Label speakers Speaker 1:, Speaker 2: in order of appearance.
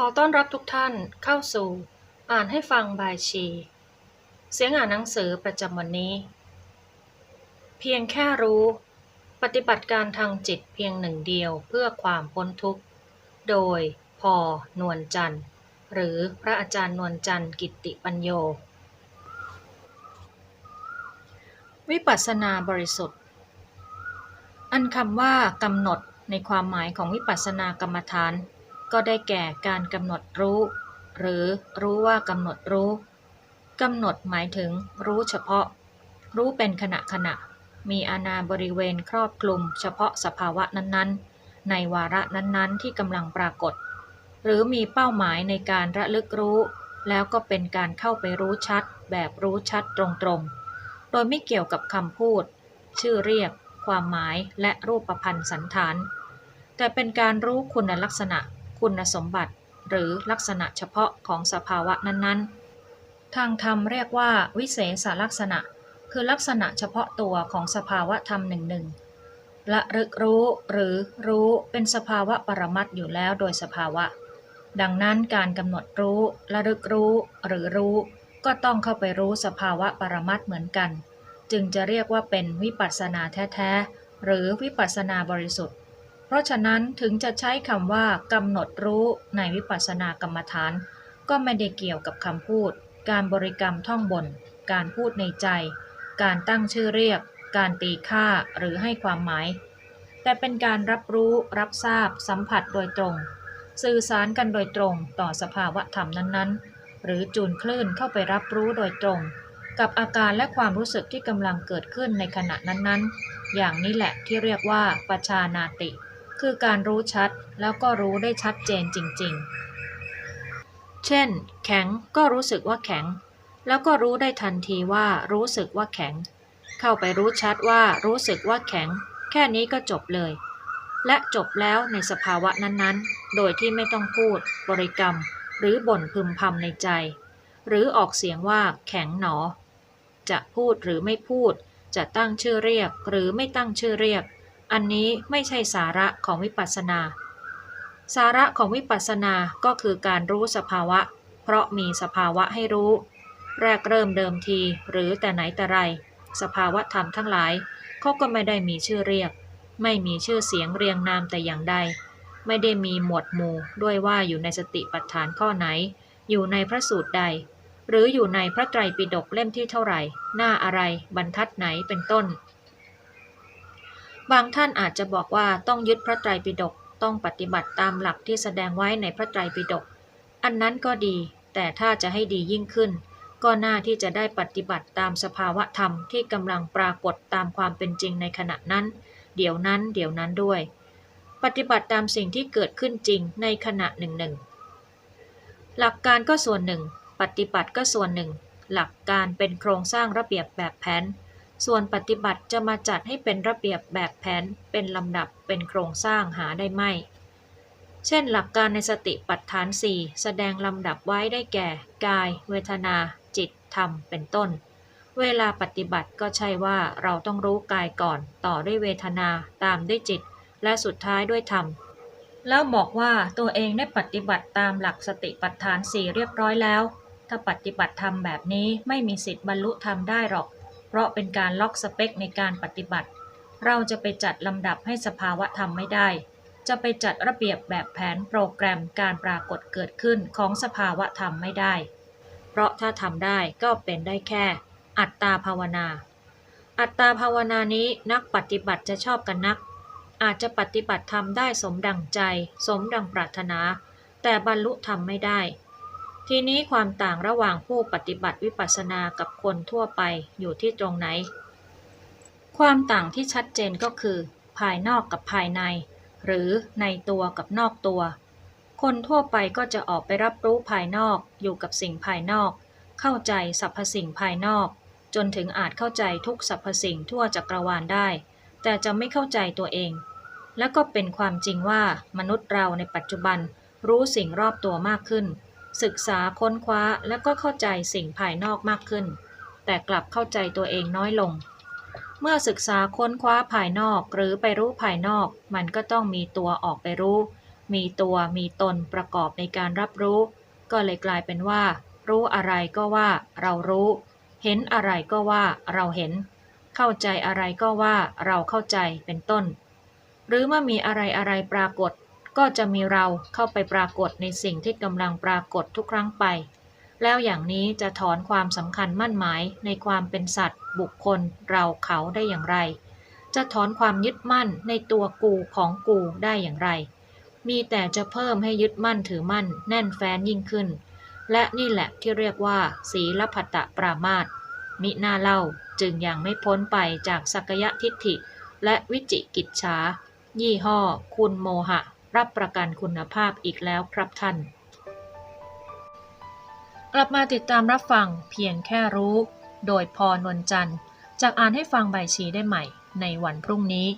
Speaker 1: ขอต้อนรับทุกท่านเข้าสู่ อ่านให้ฟังบายชี เสียงอ่านหนังสือประจำวันนี้ เพียงแค่รู้ ปฏิบัติการทางจิตเพียงหนึ่งเดียวเพื่อความพ้นทุกข์ โดยพอนวลจันทร์ หรือพระอาจารย์นวลจันทร์กิตติปัญโย วิปัสสนาบริสุทธิ์ อันคำว่ากำหนดในความหมายของวิปัสสนากรรมฐาน ก็ได้แก่การกำหนดรู้ หรือรู้ว่ากำหนดรู้กำหนดหมายถึงรู้เฉพาะ รู้เป็นขณะขณะ มีอาณาบริเวณครอบคลุม เฉพาะสภาวะนั้นๆ ในวาระนั้นๆ ที่กำลังปรากฏ หรือมีเป้าหมายในการระลึกรู้ แล้วก็เป็นการเข้าไปรู้ชัด แบบรู้ชัดตรงๆ โดยไม่เกี่ยวกับคำพูด ชื่อเรียก ความหมายและรูปพันธ์สันฐาน แต่เป็นการรู้คุณลักษณะ คุณสมบัติ หรือลักษณะเฉพาะของสภาวะนั้นๆ ทางธรรมเรียกว่าวิเศษลักษณะ คือลักษณะเฉพาะตัวของสภาวะธรรมหนึ่งหนึ่งละรึกรู้หรือรู้เป็นสภาวะปรมัตอยู่แล้วโดยสภาวะ ดังนั้นการกำหนดรู้ละรึกรู้หรือรู้ ก็ต้องเข้าไปรู้สภาวะปรมัตเหมือนกัน จึงจะเรียกว่าเป็นวิปัสสนาแท้ๆหรือวิปัสสนาบริสุทธิ์ เพราะฉะนั้นถึงจะใช้คำว่ากำหนดรู้ในวิปัสสนากรรมฐาน ก็ไม่ได้เกี่ยวกับคำพูด การบริกรรมท่องบน การพูดในใจ การตั้งชื่อเรียก การตีค่าหรือให้ความหมาย แต่เป็นการรับรู้รับทราบ สัมผัสโดยตรง สื่อสารกันโดยตรงต่อสภาวะธรรมนั้นๆ หรือจูนคลื่นเข้าไปรับรู้โดยตรง กับอาการและความรู้สึกที่กำลังเกิดขึ้นในขณะนั้นๆ อย่างนี้แหละที่เรียกว่าปชานาติ คือการรู้ชัดแล้วก็รู้ได้ชัดเจนจริง ๆ เช่น แข็งก็รู้สึกว่าแข็ง แล้วก็รู้ได้ทันทีว่ารู้สึกว่าแข็ง เข้าไปรู้ชัดว่ารู้สึกว่าแข็ง แค่นี้ก็จบเลย และจบแล้วในสภาวะนั้นๆ โดยที่ไม่ต้องพูด บริกรรม หรือบ่นพึมพำในใจ หรือออกเสียงว่าแข็งหนอ จะพูดหรือไม่พูด จะตั้งชื่อเรียกหรือไม่ตั้งชื่อเรียก อันนี้ไม่ใช่สาระของวิปัสสนา สาระของวิปัสสนาก็คือการรู้สภาวะ เพราะมีสภาวะให้รู้ แรกเริ่มเดิมทีหรือแต่ไหนแต่ไร สภาวะธรรมทั้งหลายเขาก็ไม่ได้มีชื่อเรียก ไม่มีชื่อเสียงเรียงนามแต่อย่างใด ไม่ได้มีหมวดหมู่ด้วยว่าอยู่ในสติปัฏฐานข้อไหน อยู่ในพระสูตรใด หรืออยู่ในพระไตรปิฎกเล่มที่เท่าไหร่ หน้าอะไร บรรทัดไหนเป็นต้น บางท่านอาจจะบอกว่าต้องยึดพระไตรปิฎกต้องปฏิบัติตามหลักที่แสดงไว้ในพระไตรปิฎกอันนั้นก็ดี แต่ถ้าจะให้ดียิ่งขึ้น ก็น่าที่จะได้ปฏิบัติตามสภาวะธรรมที่กำลังปรากฏตามความเป็นจริงในขณะนั้น เดี๋ยวนั้นเดี๋ยวนั้นด้วย ปฏิบัติตามสิ่งที่เกิดขึ้นจริงในขณะหนึ่งหนึ่งหลักการก็ส่วนหนึ่ง ปฏิบัติก็ส่วนหนึ่ง หลักการเป็นโครงสร้างระเบียบแบบแผน ส่วนปฏิบัติจะมาจัดให้เป็นระเบียบแบบแผนเป็นลำดับเป็นโครงสร้างหาได้ไม่ เช่นหลักการในสติปัฏฐาน 4 แสดงลำดับไว้ได้แก่ กาย เวทนา จิต ธรรม เป็นต้น เวลาปฏิบัติก็ใช่ว่าเราต้องรู้กายก่อน ต่อด้วยเวทนาตามด้วยจิต และสุดท้ายด้วยธรรม แล้วบอกว่าตัวเองได้ปฏิบัติตามหลักสติปัฏฐานสี่เรียบร้อยแล้ว ถ้าปฏิบัติธรรมแบบนี้ไม่มีสิทธิ์บรรลุธรรมได้หรอก ราะเป็นการล็อกสเปคในการปฏิบัติ เราจะไปจัดลำดับให้สภาวะธรรมไม่ได้ จะไปจัดระเบียบแบบแผนโปรแกรมการปรากฏเกิดขึ้นของสภาวะธรรมไม่ได้ เพราะถ้าทำได้ก็เป็นได้แค่ อัตตาภาวนา อัตตาภาวนานี้นักปฏิบัติจะชอบกันนัก อาจจะปฏิบัติธรรมได้สมดังใจ สมดังปรารถนา แต่บรรลุธรรมไม่ได้ ทีนี้ความต่างระหว่างผู้ปฏิบัติวิปัสสนากับคนทั่วไปอยู่ที่ตรงไหน ความต่างที่ชัดเจนก็คือ ภายนอกกับภายใน หรือในตัวกับนอกตัว คนทั่วไปก็จะออกไปรับรู้ภายนอกอยู่กับสิ่งภายนอก เข้าใจสรรพสิ่งภายนอก จนถึงอาจเข้าใจทุกสรรพสิ่งทั่วจักรวาลได้ แต่จะไม่เข้าใจตัวเอง และก็เป็นความจริงว่ามนุษย์เราในปัจจุบันรู้สิ่งรอบตัวมากขึ้น ศึกษาค้นคว้าและก็เข้าใจสิ่งภายนอกมากขึ้น แต่กลับเข้าใจตัวเองน้อยลง เมื่อศึกษาค้นคว้าภายนอกหรือไปรู้ภายนอก มันก็ต้องมีตัวออกไปรู้ มีตัวมีตนประกอบในการรับรู้ ก็เลยกลายเป็นว่า รู้อะไรก็ว่าเรารู้ เห็นอะไรก็ว่าเราเห็น เข้าใจอะไรก็ว่าเราเข้าใจเป็นต้น หรือเมื่อมีอะไรอะไรปรากฏ ก็จะมีเราเข้าไปปรากฏในสิ่งที่กำลังปรากฏทุกครั้งไป แล้วอย่างนี้จะถอนความสำคัญมั่นหมายในความเป็นสัตว์ บุคคล เราเขาได้อย่างไร จะถอนความยึดมั่นในตัวกูของกูได้อย่างไร มีแต่จะเพิ่มให้ยึดมั่นถือมั่น แน่นแฟ้นยิ่งขึ้น และนี่แหละที่เรียกว่า ศีลพัตตปรามาตมิน่าเล่าจึงยังไม่พ้นไปจากสักยะทิฏฐิ และวิจิกิจฉายี่ห้อ คุณโมหะ รับประกันคุณภาพอีกแล้วครับท่าน กลับมาติดตามรับฟังเพียงแค่รู้ โดยพรนวลจันทร์จากอ่านให้ฟังใบชีได้ใหม่ในวันพรุ่งนี้